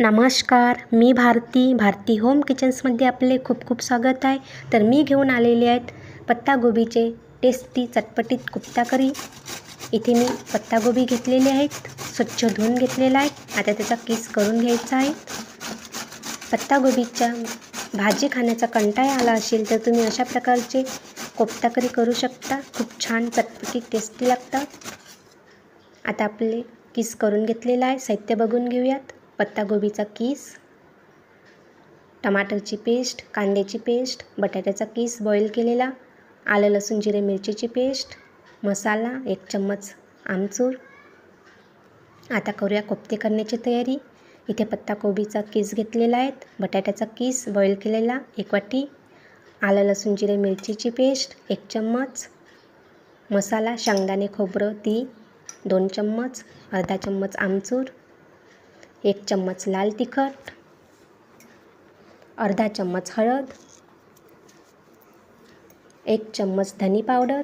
नमस्कार मी भारती भारती होम किचन्समध्ये आपले खूप खूप स्वागत आहे. तर मी घेऊन आलेले आहेत पत्तागोबीचे टेस्टी चटपटीत कुप्ता करी. इथे मी पत्तागोबी घेतलेले आहेत स्वच्छ धुवून घेतलेला आहे. आता त्याचा किस करून घ्यायचा आहे. पत्तागोबीच्या भाजी खाण्याचा कंटाळा आला असेल तर तुम्ही अशा प्रकारचे कोफ्ता करी करू शकता. खूप छान चटपटीत टेस्टी लागतात. आता आपले किस करून घेतलेला आहे. साहित्य बघून घेऊयात. पत्तागोबीचा किस टमाटरची पेस्ट कांद्याची पेस्ट बटाट्याचा किस बॉईल केलेला आलं लसूण जिरे मिरचीची पेस्ट मसाला एक चम्मच आमचूर. आता करूया कोफ्ते करण्याची तयारी. इथे पत्ताकोबीचा किस घेतलेला आहे बटाट्याचा किस बॉईल केलेला एक वाटी आलं लसूण जिरे मिरचीची पेस्ट एक चम्मच मसाला शेंगदाणे खोबरं ती दोन चम्मच अर्धा चम्मच आमचूर एक चम्मच लाल तिखट अर्धा चम्मच हळद एक चम्मच धनी पावडर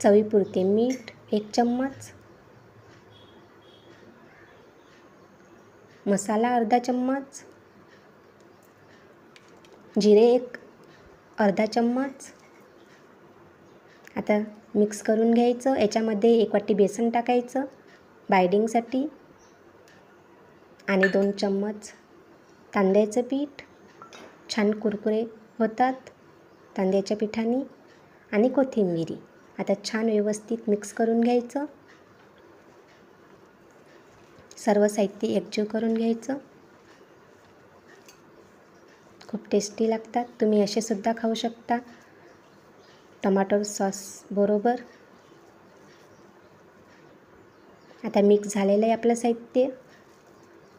चवीपुरते मीठ एक चम्मच मसाला अर्धा चम्मच जिरे एक अर्धा चम्मच आता मिक्स करून घ्यायचं. याच्यामध्ये एक वाटी बेसन टाकायचं बायडिंगसाठी. आणि दोन चम्मच तांदळाचं पीठ. छान कुरकुरे होतात तांदळाच्या पिठाने. आणि कोथिंबिरी. आता छान व्यवस्थित मिक्स करून घ्यायचं. सर्व साहित्य एकजीव करून घ्यायचं. खूप टेस्टी लागतात. तुम्ही असे सुद्धा खाऊ शकता. टमाटर सॉस बरोबर? आता मिक्स झालेलं आहे आपलं साहित्य.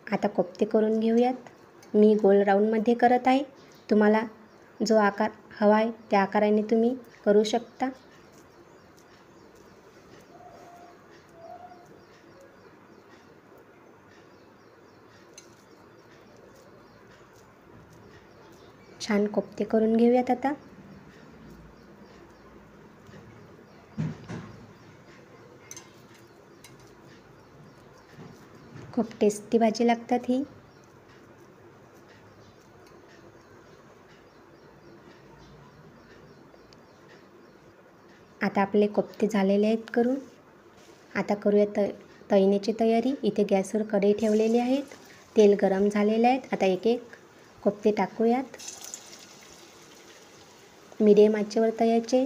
आता कोफ्ते करून घेऊयात. मी गोल राऊंडमध्ये करत आहे. तुम्हाला जो आकार हवा आहे त्या आकाराने तुम्ही करू शकता. छान कोफ्ते करून घेऊयात आता. खूप टेस्टी भाजी लागतात ही. आता आपले कोफ्ते झालेले आहेत करून. आता करूया त तळण्याची तयारी. इथे गॅसवर कढई ठेवलेली आहेत. तेल गरम झालेले आहेत. आता एक एक कोफ्ते टाकूयात. मिडियम आचेवर तळायचे.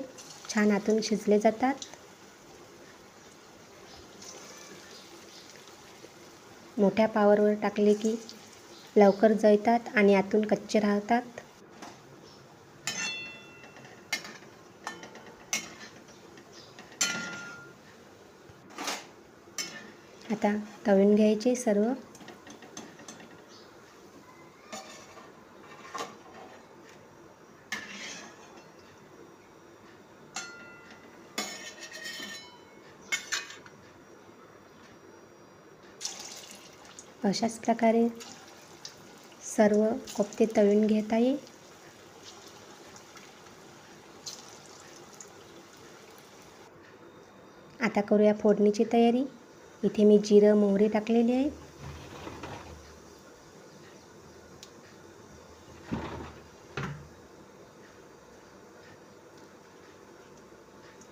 छान आतून शिजले जातात. मोठ्या पावरवर टाकले की लवकर जळतात आणि आतून कच्चे राहतात. आता तळून घ्यायचे सर्व. अशाच प्रकारे सर्व कोफ्ते तळून घेता येईल आता करूया फोडणीची तयारी. इथे मी जिरं मोहरी टाकलेली आहे.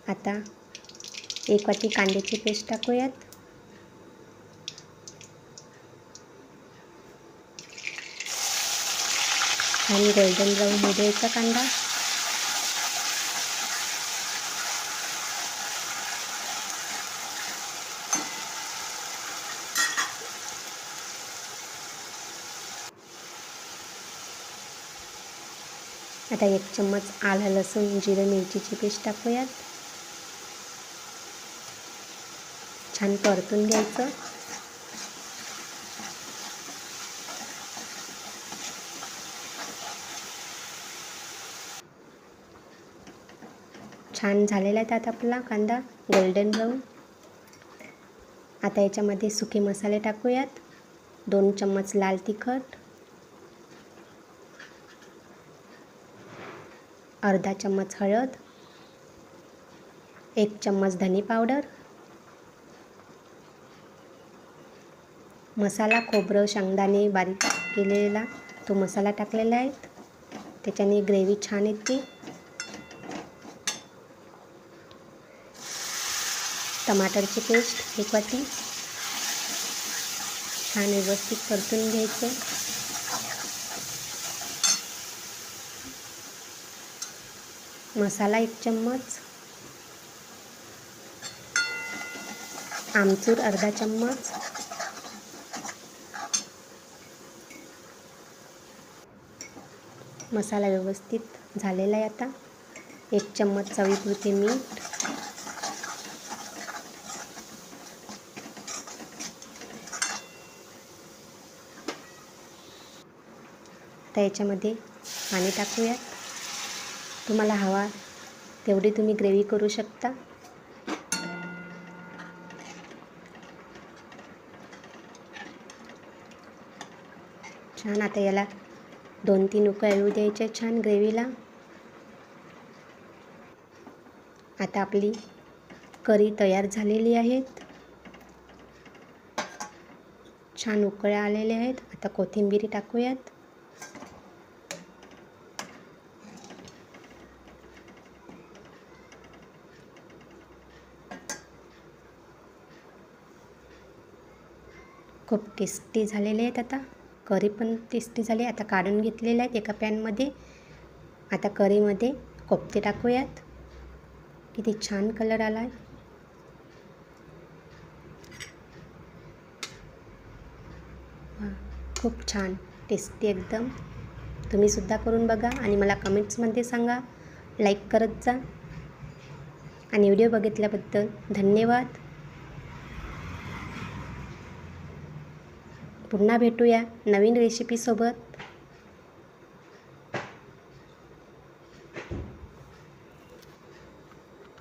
आता एक वाटी कांद्याची पेस्ट टाकूयात. आणि गोल्डन ब्राऊन होऊ द्यायचा कांदा. आता एक चम्मच आलं लसूण जिरं मिरचीची पेस्ट टाकूयात. छान परतून घ्यायचं. छान झालेला आहे त्यात आपला कांदा गोल्डन ब्राऊन आता याच्यामध्ये सुके मसाले टाकूयात. दोन चम्मच लाल तिखट. अर्धा चम्मच हळद. एक चम्मच धने पावडर. मसाला खोबरं शेंगदाणे बारीक केलेला तो मसाला टाकलेला आहे. त्याच्याने ग्रेव्ही छान येते. टमाटरची पेस्ट एक वाटी. छान व्यवस्थित परतून घ्यायचं. मसाला एक चम्मच. आमचूर अर्धा चम्मच. मसाला व्यवस्थित झालेला आहे आता. एक चम्मच चवीपुरते मीठ. आता याच्यामध्ये पाणी टाकूयात. तुम्हाला हवा तेवढी तुम्ही ग्रेव्ही करू शकता. छान आता याला दोन तीन उकळ्या येऊ द्यायच्या छान ग्रेव्हीला. आता आपली करी तयार झालेली आहेत. छान उकळ्या आलेल्या आहेत. आता कोथिंबीर टाकूयात. खूप टेस्टी झालेले आहेत आता. करी पण टेस्टी झाली. आता काढून घेतलेले आहेत एका पॅनमध्ये आता करीमध्ये कोफ्ते टाकूयात. किती छान कलर आला आहे खूप छान टेस्टी एकदम. तुम्हीसुद्धा करून बघा आणि मला कमेंट्समध्ये सांगा. लाईक करत जा. आणि व्हिडिओ बघितल्याबद्दल धन्यवाद. पुन्हा भेटूया नवीन रेसिपीसोबत